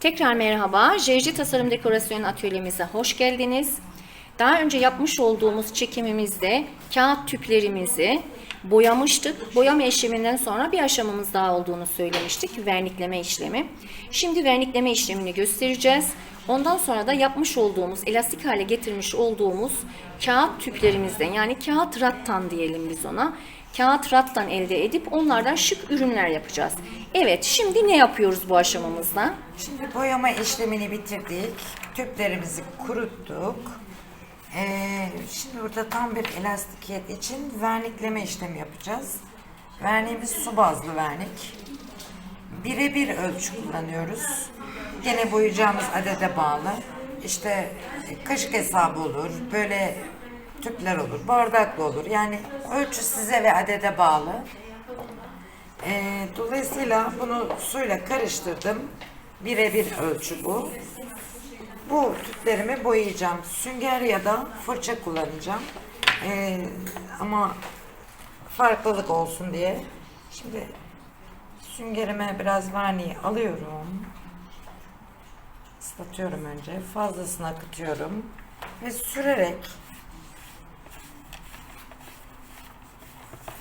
Tekrar merhaba. JJ Tasarım Dekorasyon Atölyemize hoş geldiniz. Daha önce yapmış olduğumuz çekimimizde kağıt tüplerimizi boyamıştık. Boyama işleminden sonra bir aşamamız daha olduğunu söylemiştik. Vernikleme işlemi. Şimdi vernikleme işlemini göstereceğiz. Ondan sonra da yapmış olduğumuz, elastik hale getirmiş olduğumuz kağıt tüplerimizden yani kağıt rattan diyelim biz ona. Kağıt rattan elde edip onlardan şık ürünler yapacağız. Evet, şimdi ne yapıyoruz bu aşamamızda? Şimdi boyama işlemini bitirdik. Tüplerimizi kuruttuk. Ee, şimdi burada tam bir elastikiyet için vernikleme işlemi yapacağız. Verniğimiz su bazlı vernik. Birebir ölçü kullanıyoruz. Gene boyayacağımız adede bağlı. İşte kaşık hesabı olur, böyle tüpler olur, bardaklı olur. Yani ölçü size ve adede bağlı. Ee, dolayısıyla bunu suyla karıştırdım. Birebir ölçü bu. Bu tüplerimi boyayacağım. Sünger ya da fırça kullanacağım. Ee, ama farklılık olsun diye. Şimdi süngerime biraz verniği alıyorum. Islatıyorum önce. Fazlasını akıtıyorum. Ve sürerek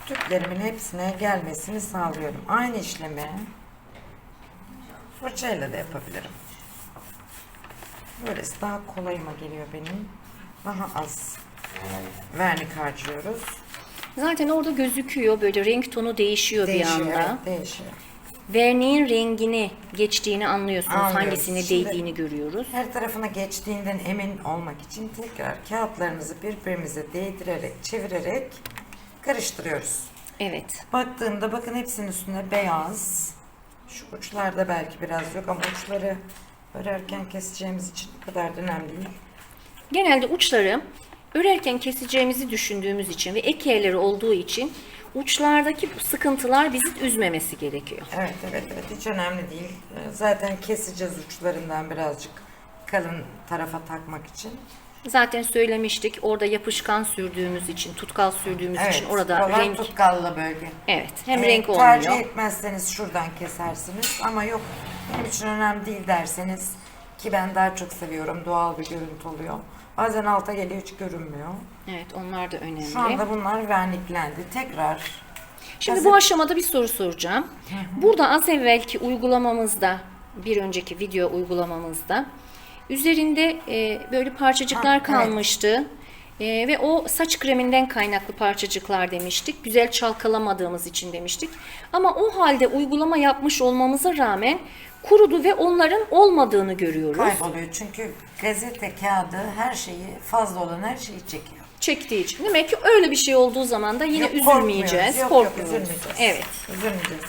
tüplerimin hepsine gelmesini sağlıyorum. Aynı işlemi fırçayla da yapabilirim. Böylesi daha kolayıma geliyor benim. Daha az vernik harcıyoruz. Zaten orada gözüküyor böyle renk tonu değişiyor, Değişiyor, bir anda. evet, değişiyor. Verniğin rengini geçtiğini anlıyorsunuz. Anlıyoruz. Hangisine Şimdi- değdiğini görüyoruz. Her tarafına geçtiğinden emin olmak için tekrar kağıtlarımızı birbirimize değdirerek, çevirerek karıştırıyoruz. Evet. Baktığımda bakın hepsinin üstünde beyaz. Şu uçlarda belki biraz yok ama uçları örerken keseceğimiz için bu kadar da önemli değil. Genelde uçları örerken keseceğimizi düşündüğümüz için ve ek yerleri olduğu için uçlardaki bu sıkıntılar bizi üzmemesi gerekiyor. Evet evet evet hiç önemli değil. Zaten keseceğiz uçlarından birazcık kalın tarafa takmak için. Zaten söylemiştik orada yapışkan sürdüğümüz için, tutkal sürdüğümüz Evet için orada renk tutkallı bölge. evet hem Ee, renk Tercih olmuyor. etmezseniz şuradan kesersiniz ama yok benim için önemli değil derseniz ki ben daha çok seviyorum doğal bir görüntü oluyor. Bazen alta geliyor hiç görünmüyor. Evet onlar da önemli. Şu anda bunlar verniklendi. Tekrar Şimdi bu aşamada bir soru soracağım. Burada az evvelki uygulamamızda, bir önceki video uygulamamızda üzerinde e, böyle parçacıklar Ha, evet. kalmıştı. E, ve o saç kreminden kaynaklı parçacıklar demiştik. Güzel çalkalamadığımız için demiştik. Ama o halde uygulama yapmış olmamıza rağmen kurudu ve onların olmadığını görüyoruz. kayboluyor çünkü gazete kağıdı her şeyi fazla olan her şeyi çekiyor. Çektiği için. Demek ki öyle bir şey olduğu zaman da yine Yok, üzülmeyeceğiz. korkmuyoruz. Yok, yok, korkmuyoruz. üzülmeyeceğiz. Evet. Üzülmeyeceğiz.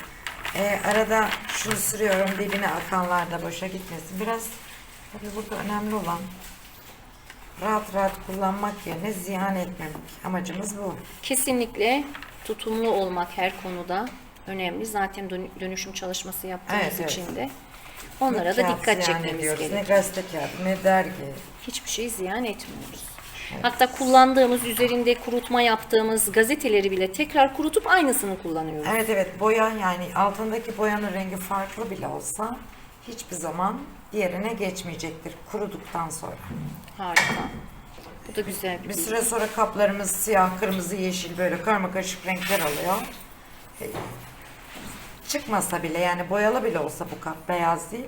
Ee, arada şunu sürüyorum dibine akanlar da boşa gitmesin. Biraz tabii burada önemli olan rahat rahat kullanmak yerine ziyan etmemek. Amacımız bu. Kesinlikle tutumlu olmak her konuda önemli. Zaten dön- dönüşüm çalışması yaptığımız Evet, evet. için de onlara Ne da dikkat çekmemiz gerekiyor. Ne gazete kağıdı ne dergi. Hiçbir şey ziyan etmiyoruz. Hatta kullandığımız, üzerinde kurutma yaptığımız gazeteleri bile tekrar kurutup aynısını kullanıyoruz. Evet evet boya yani altındaki boyanın rengi farklı bile olsa hiçbir zaman diğerine geçmeyecektir kuruduktan sonra. Harika. Bu da güzel bir Bir süre sonra kaplarımız siyah, kırmızı, yeşil böyle karma karışık renkler alıyor. E, Çıkmasa bile yani boyalı bile olsa bu kap beyaz değil.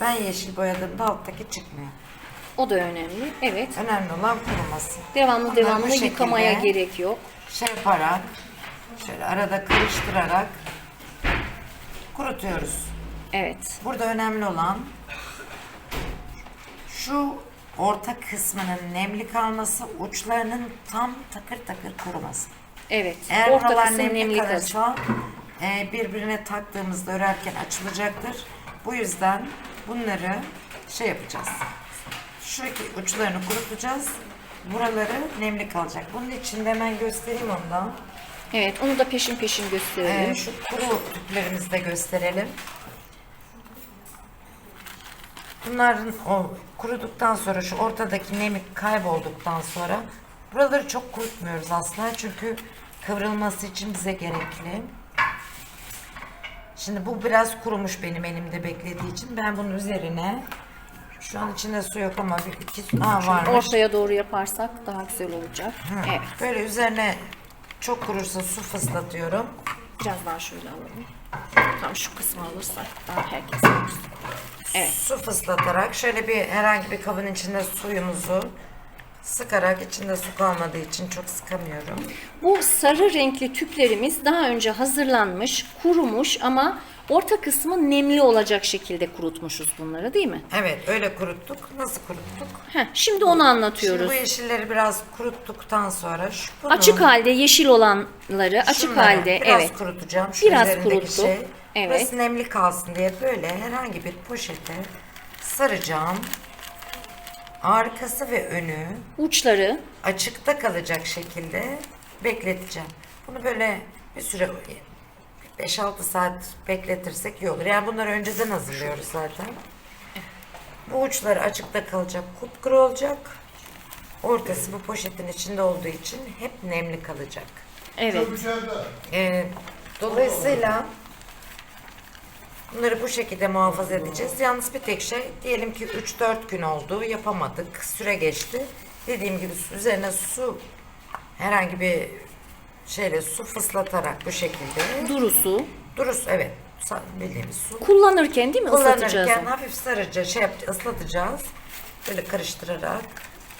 Ben yeşil boyadığımda alttaki çıkmıyor. O da önemli. Evet. Önemli olan kuruması. Devamlı Bunları devamlı şekilde yıkamaya gerek yok. Şey yaparak, şöyle arada karıştırarak kurutuyoruz. Evet. Burada önemli olan şu orta kısmının nemli kalması, uçlarının tam takır takır kuruması. Evet. Eğer Orta kısım nemli, nemli kalırsa e, birbirine taktığımızda örerken açılacaktır. Bu yüzden bunları şey yapacağız. Şu iki uçlarını kurutacağız. Buraları nemli kalacak. Bunun için de hemen göstereyim ondan. Evet. Onu da peşin peşin gösterelim. Ee, şu kuru tüplerimizi de gösterelim. Bunların o kuruduktan sonra şu ortadaki nemi kaybolduktan sonra buraları çok kurutmuyoruz asla çünkü kıvrılması için bize gerekli. Şimdi bu biraz kurumuş benim elimde beklediği için. Ben bunun üzerine şu an içinde su yok ama bir iki ha, varmış. Ortaya doğru yaparsak daha güzel olacak. Evet. Böyle üzerine çok kurursa su fıslatıyorum. Biraz daha şöyle alalım. Tam şu kısmı alırsak daha herkes görsün. Evet. Su fıslatarak şöyle bir herhangi bir kabın içinde suyumuzu sıkarak içinde su kalmadığı için çok sıkamıyorum. Bu sarı renkli tüplerimiz daha önce hazırlanmış, kurumuş ama orta kısmı nemli olacak şekilde kurutmuşuz bunları değil mi? Evet öyle kuruttuk. Nasıl kuruttuk? Heh, şimdi onu Şimdi anlatıyoruz. bu yeşilleri biraz kuruttuktan sonra şu bunu, Açık halde yeşil olanları açık şunları halde biraz evet. kurutacağım. Şu Biraz kuruttuk. Şey. Evet. Burası nemli kalsın diye böyle herhangi bir poşete saracağım. Arkası ve önü Uçları açıkta kalacak şekilde bekleteceğim. Bunu böyle bir süre 5-6 saat bekletirsek iyi olur. Yani bunları önceden hazırlıyoruz zaten. Bu uçları açıkta kalacak, kupkuru olacak. Ortası bu poşetin içinde olduğu için hep nemli kalacak. evet. Ee, dolayısıyla bunları bu şekilde muhafaza edeceğiz. Yalnız bir tek şey diyelim ki 3-4 gün oldu yapamadık süre geçti. Dediğim gibi üzerine su herhangi bir şeyle su fıslatarak bu şekilde Durusu duruz evet bildiğimiz su kullanırken değil mi ıslatacağız? kullanırken onu? hafif sarıca şey yap, ıslatacağız böyle karıştırarak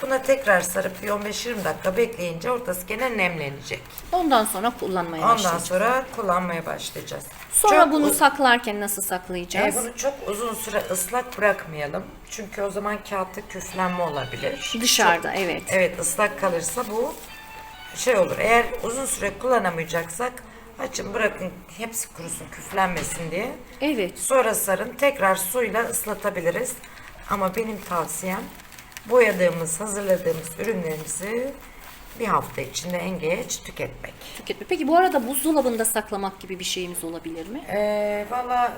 buna tekrar sarıp bir 15-20 dakika bekleyince ortası gene nemlenecek. Ondan sonra kullanmaya Ondan başlayacağız. sonra kullanmaya başlayacağız. Sonra Çok bunu uz- saklarken nasıl e, saklayacağız? bunu çok uzun süre ıslak bırakmayalım. Çünkü o zaman kağıtta küflenme olabilir. Dışarıda evet. Evet ıslak kalırsa bu şey olur. Eğer uzun süre kullanamayacaksak açın bırakın hepsi kurusun küflenmesin diye. Evet. Sonra sarın tekrar suyla ıslatabiliriz. Ama benim tavsiyem boyadığımız, hazırladığımız ürünlerimizi bir hafta içinde en geç tüketmek. Tüketme. Peki bu arada buzdolabında saklamak gibi bir şeyimiz olabilir mi? Ee, Valla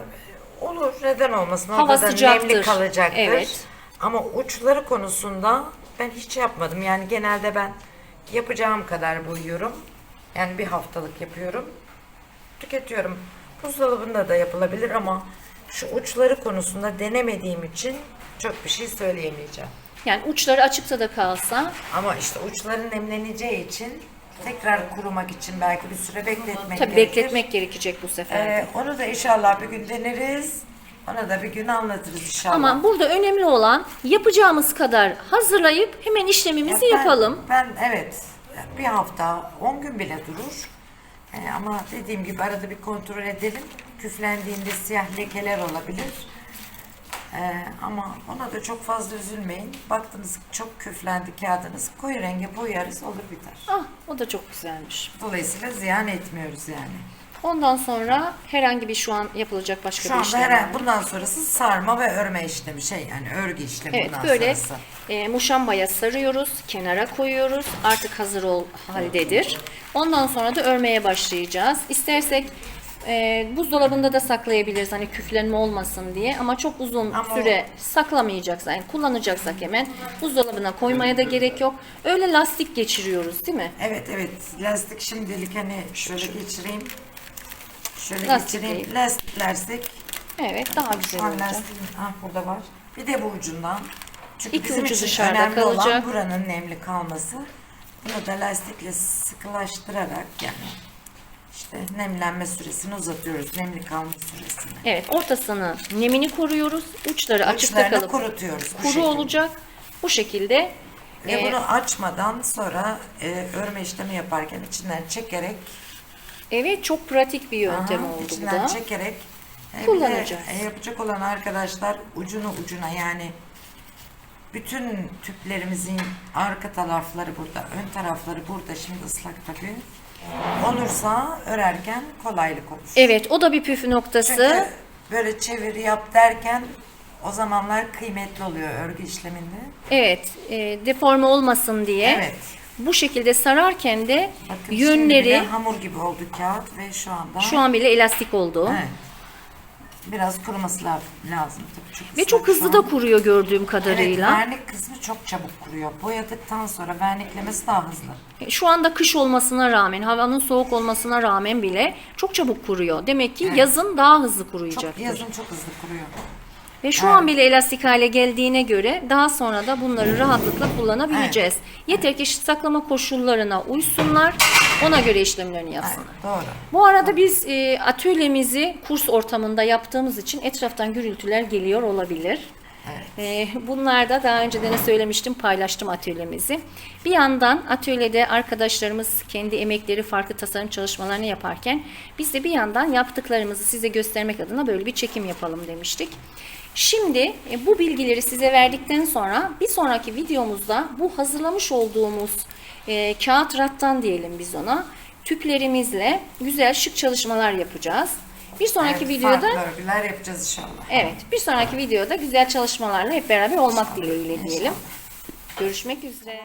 olur neden olmasın. Hava Orada da sıcaktır. nemli kalacaktır. Evet. Ama uçları konusunda ben hiç yapmadım. Yani genelde ben yapacağım kadar boyuyorum. Yani bir haftalık yapıyorum. Tüketiyorum. Buzdolabında da yapılabilir ama şu uçları konusunda denemediğim için çok bir şey söyleyemeyeceğim. Yani uçları açıkta da kalsa Ama işte uçların nemleneceği için tekrar kurumak için belki bir süre bekletmek tabii gerekir. bekletmek gerekecek bu sefer. Ee, onu da inşallah bir gün deneriz. Ona da bir gün anlatırız inşallah. Ama burada önemli olan yapacağımız kadar hazırlayıp hemen işlemimizi Ya ben- yapalım. Ben evet bir hafta 10 gün bile durur. Ee, ama dediğim gibi arada bir kontrol edelim. Küflendiğinde siyah lekeler olabilir. Ee, ama ona da çok fazla üzülmeyin. Baktınız çok küflendi kağıdınız. Koyu renge boyarız olur biter. Ah o da çok güzelmiş. Dolayısıyla ziyan etmiyoruz yani. Ondan sonra herhangi bir şu an yapılacak başka Şu bir anda işlem var herhalde mı? bundan sonrası sarma ve örme işlemi şey yani örgü işlemi Evet bundan böyle sonrası. e, muşambaya sarıyoruz, kenara koyuyoruz. Artık hazır ol haldedir. Ondan sonra da örmeye başlayacağız. İstersek e, buzdolabında da saklayabiliriz hani küflenme olmasın diye ama çok uzun Ama süre saklamayacaksak yani kullanacaksak hemen buzdolabına koymaya da gerek yok. Öyle lastik geçiriyoruz değil mi? Evet evet lastik şimdilik hani şöyle geçireyim. Şöyle Lastikleyip. geçireyim. Lastiklersek Evet daha güzel şu an olacak. lastiğim ah burada var. Bir de bu ucundan. Çünkü İki bizim ucu için dışarıda önemli olan kalacak. buranın nemli kalması. Bunu da lastikle sıkılaştırarak yani işte nemlenme süresini uzatıyoruz. Nemli kalma süresini. Evet ortasını nemini koruyoruz. Uçları açıkta Uçlarını kalıp kurutuyoruz. bu kuru şekilde. olacak. Bu şekilde Ve e, bunu açmadan sonra e, örme işlemi yaparken içinden çekerek evet çok pratik bir yöntem Aha, oldu bu içinden da. çekerek e, bir de, Kullanacağız. e, yapacak olan arkadaşlar ucunu ucuna yani bütün tüplerimizin arka tarafları burada, ön tarafları burada şimdi ıslak tabii. Olursa örerken kolaylık olur. Evet o da bir püf noktası. Çünkü böyle çeviri yap derken o zamanlar kıymetli oluyor örgü işleminde. Evet e, deforme olmasın diye. Evet. Bu şekilde sararken de Bakın şimdi yönleri hamur gibi oldu kağıt ve şu anda şu an bile elastik oldu. Evet. Biraz kuruması la- lazım tabii. Çok Ve çok hızlı da kuruyor gördüğüm Evet, kadarıyla. vernik kısmı çok çabuk kuruyor. Boyadıktan sonra verniklemesi daha hızlı. Şu anda kış olmasına rağmen, havanın soğuk olmasına rağmen bile çok çabuk kuruyor. Demek ki yazın daha hızlı Çok kuruyacaktır. yazın çok hızlı kuruyor. Ve şu an bile elastik hale geldiğine göre daha sonra da bunları rahatlıkla kullanabileceğiz. Yeter ki saklama koşullarına uysunlar, ona göre işlemlerini yapsınlar. Doğru. Bu arada biz e, atölyemizi kurs ortamında yaptığımız için etraftan gürültüler geliyor olabilir. E, bunlar da daha önceden de söylemiştim, paylaştım atölyemizi. Bir yandan atölyede arkadaşlarımız kendi emekleri farklı tasarım çalışmalarını yaparken biz de bir yandan yaptıklarımızı size göstermek adına böyle bir çekim yapalım demiştik. Şimdi e, bu bilgileri size verdikten sonra bir sonraki videomuzda bu hazırlamış olduğumuz e, kağıt rattan diyelim biz ona tüplerimizle güzel şık çalışmalar yapacağız. Bir sonraki Evet, videoda farklı örgüler yapacağız inşallah. evet bir sonraki videoda güzel çalışmalarla hep beraber olmak dileğiyle diyelim. Görüşmek üzere.